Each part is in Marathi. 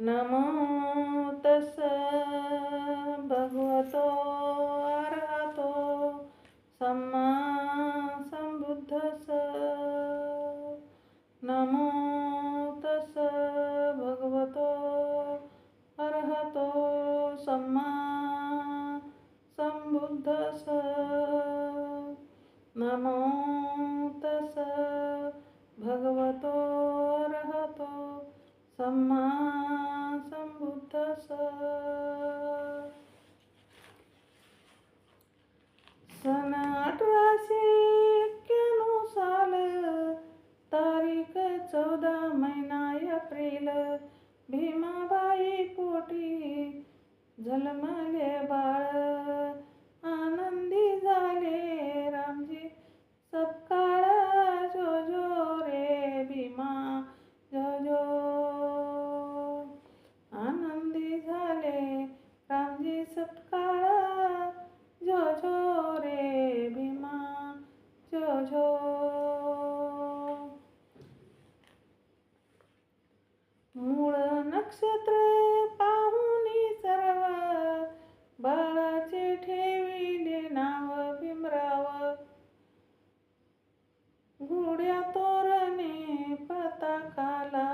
नमो तस भगवतो अर्हतो सम्मा संबुद्धस नमो तस भगवतो अर्हतो सम्मा संबुद्धस cala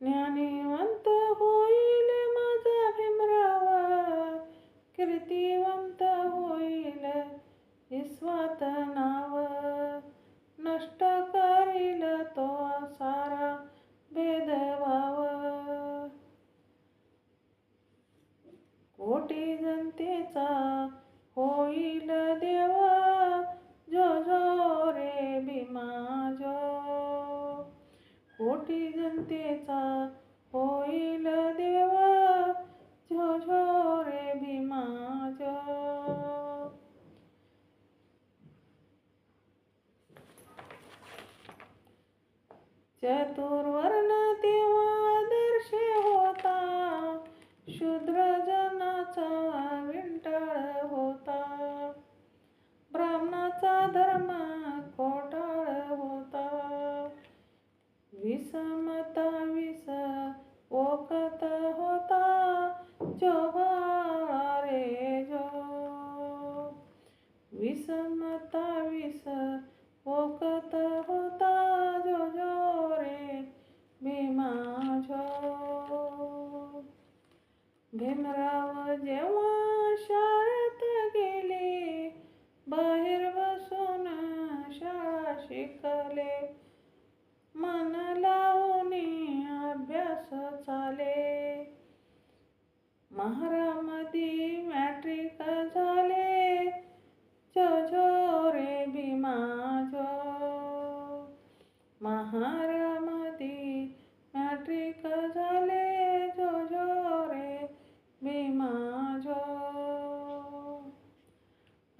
ज्ञानीवंत होईल माझा भीमरावा कीर्तिवंत होईल विश्वात नाव. नष्ट करील तो सारा भेदभाव कोटी जनतेचा चतुर्वर्ण तेव्हा आदर्श होता. शूद्रजनाचा विंटाळ होता. ब्राह्मणाचा धर्म महारामती मॅट्रिक झाले. जो जो रे भीमाजो महारामती मॅट्रिक झाले. जो जो रे भीमाजो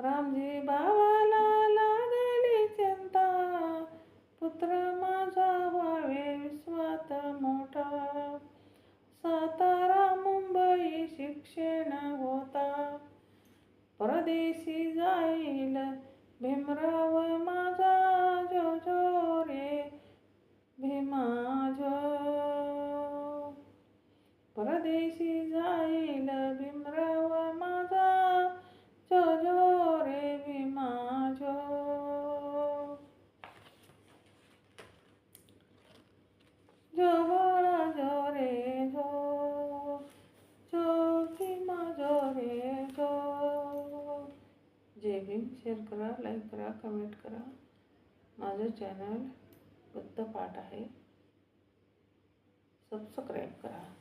रामजी बाबाला लागली चिंता. पुत्र माझा व्हावे विश्वात मोठा. स्वतः परदेशी जाईल भीमराव करा लाईक करा कमेंट करा. माझं चॅनल बुद्ध पाठ आहे. सबस्क्राईब करा.